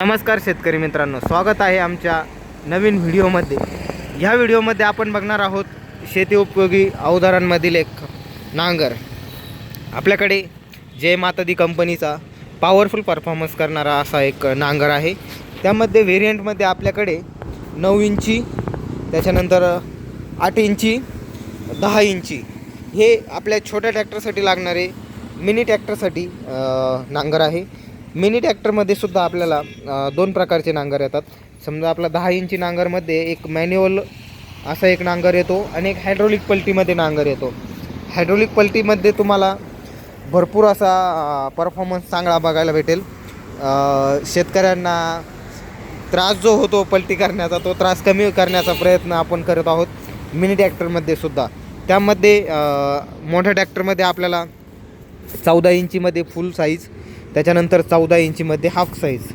नमस्कार शेतकरी मित्रांनो स्वागत आहे आमच्या नवीन व्हिडिओमध्ये. ह्या व्हिडिओमध्ये आपण बघणार आहोत शेती उपयोगी अवजारांमधील एक नांगर. आपल्याकडे जय मातादी कंपनीचा पॉवरफुल परफॉर्मन्स करणारा असा एक नांगर आहे. त्यामध्ये व्हेरियंटमध्ये आपल्याकडे नऊ इंची त्याच्यानंतर आठ इंची दहा इंची हे आपल्या छोट्या ट्रॅक्टरसाठी लागणारे मिनी ट्रॅक्टरसाठी नांगर आहे. मिनी ट्रॅक्टरमध्ये सुद्धा आपल्याला दोन प्रकारचे नांगर येतात. समजा आपला दहा इंची नांगरमध्ये एक मॅन्युअल असा एक नांगर येतो आणि एक हायड्रोलिक पलटीमध्ये नांगर येतो. हायड्रोलिक पलटीमध्ये तुम्हाला भरपूर असा परफॉर्मन्स चांगला बघायला भेटेल. शेतकऱ्यांना त्रास जो होतो पलटी करण्याचा तो त्रास कमी करण्याचा प्रयत्न आपण करत आहोत मिनी ट्रॅक्टरमध्ये सुद्धा. त्यामध्ये मोठ्या ट्रॅक्टरमध्ये आपल्याला चौदा इंचीमध्ये फुल साईज त्याच्यानंतर चौदा इंचीमध्ये हाफ साईज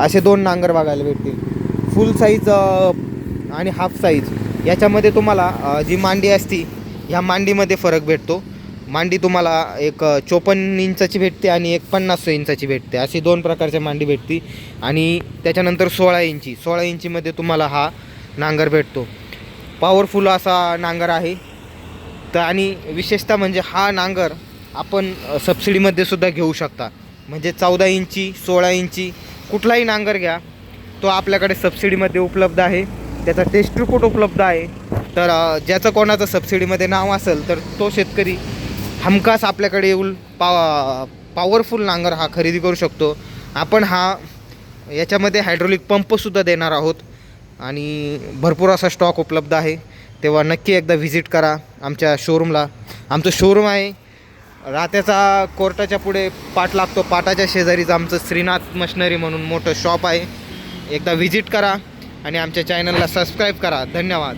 असे दोन नांगर बघायला भेटतील. फुल साईज आणि हाफ साईज याच्यामध्ये तुम्हाला जी मांडी असती ह्या मांडीमध्ये फरक भेटतो. मांडी तुम्हाला एक चोपन्न इंचाची भेटते आणि एक पन्नास इंचाची भेटते. अशी दोन प्रकारच्या मांडी भेटते. आणि त्याच्यानंतर सोळा इंची सोळा इंचीमध्ये तुम्हाला हा नांगर भेटतो. पॉवरफुल असा नांगर आहे. तर आणि विशेषतः म्हणजे हा नांगर आपण सबसिडीमध्ये सुद्धा घेऊ शकता. म्हणजे चौदा इंची सोळा इंची कुठलाही नांगर घ्या. तो आपल्याकडे सबसिडीमध्ये उपलब्ध आहे. त्याचा टेस्ट रिपोर्ट उपलब्ध आहे. तर ज्याचं कोणाचं सबसिडीमध्ये नाव असेल तर तो शेतकरी हमखास आपल्याकडे येऊन पा पॉवरफुल नांगर हा खरेदी करू शकतो. आपण हा याच्यामध्ये हायड्रोलिक पंपसुद्धा देणार आहोत. आणि भरपूर असा स्टॉक उपलब्ध आहे. तेव्हा नक्की एकदा व्हिजिट करा आमच्या शोरूमला आमचं शोरूम आहे रात्याचा कोर्टाच्या पुढे पाट लागतो. पाटाच्या शेजारीच आमचं श्रीनाथ मशनरी म्हणून मोठं शॉप आहे. एकदा व्हिजिट करा आणि आमच्या चॅनलला सबस्क्राईब करा. धन्यवाद.